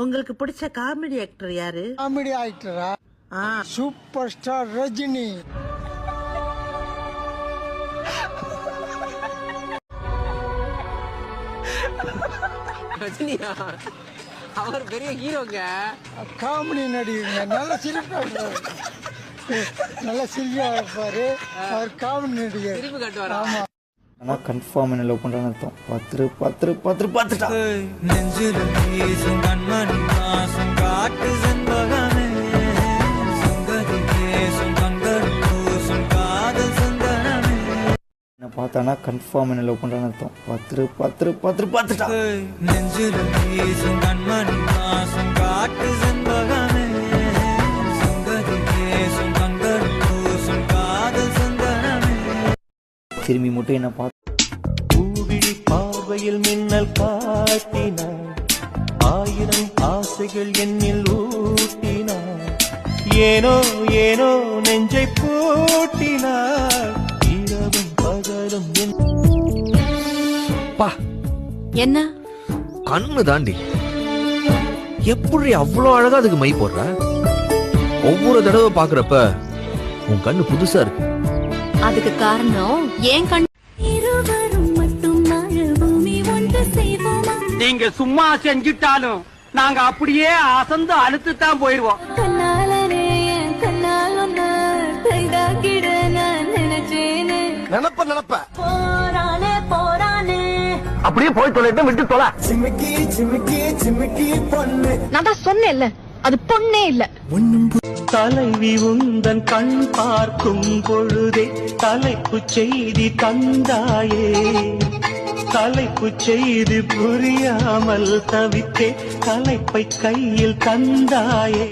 உங்களுக்கு பிடிச்ச comedy actor யாரு? காமெடி ஆக்டரா சூப்பர் ஸ்டார் ரஜினி. ரஜினியா? அவர் பெரிய ஹீரோங்க. காமெடி நடிகருங்க. நல்ல சிரிப்பாரு நல்ல சிரிப்பா இருப்பாரு. அவர் காமெடி நடிகர். திருப்பி காட்டுவாரா? ஆமா. ஆனால் கன்ஃபார்ம் என்ன லவ் பண்ணுறான்னு அர்த்தம். பத்துரு பத்துரு பத்துரு பத்துட்டா நெஞ்சில் வீசும் கண்மணி மாசம் காட்டு செண்பகமே சங்கதி பேசும் கண்கள் பூசும் காதல் என்ன பார்த்தானா கன்ஃபார்ம் என்ன லவ் பண்ணுறான்னு அர்த்தம். பத்துரு பத்துரு பத்துரு பத்துட்டா நெஞ்சில் வீசும் கண்மணி மாசம் காட்டு திரும்பி மட்டும் என்ன பார்த்து பூவிழி பார்வையில் மின்னல் காட்டினார் ஆயிரம் ஆசைகள் என்னில் ஊட்டினார் ஏனோ ஏனோ நெஞ்சை பூட்டினார் இரவும் பகலும் என்ன? கண்ணு தாண்டி. எப்படி அவ்வளோ அழகா அதுக்கு மை போடுற? ஒவ்வொரு தடவை பாக்குறப்ப உன் கண்ணு புதுசா இருக்கு. அதுக்கு காரணம் ஏன் கண் இருவரும் மட்டும் வாழ பூமி ஒன்று செய்வோமா? நீங்க சும்மா செஞ்சுட்டாலும் நாங்க அப்படியே அசந்து அழுத்து தான் போயிருவோம் நினப்ப நினப்ப. போரானே போரானே அப்படியே போய் தொலைட்டு விட்டு தொலை. சிமிக்கி சிமிக்கி சிமிக்கி பொண்ணு. நான் தான் சொன்னேன்ல. அது பொண்ணே இல்ல. தலைவி உந்தன் கண் பார்க்கும் பொழுதே தலைப்பு செய்தி தந்தாயே. தலைப்பு செய்தி புரியாமல் தவித்தே தலைப்பை கையில் தந்தாயே.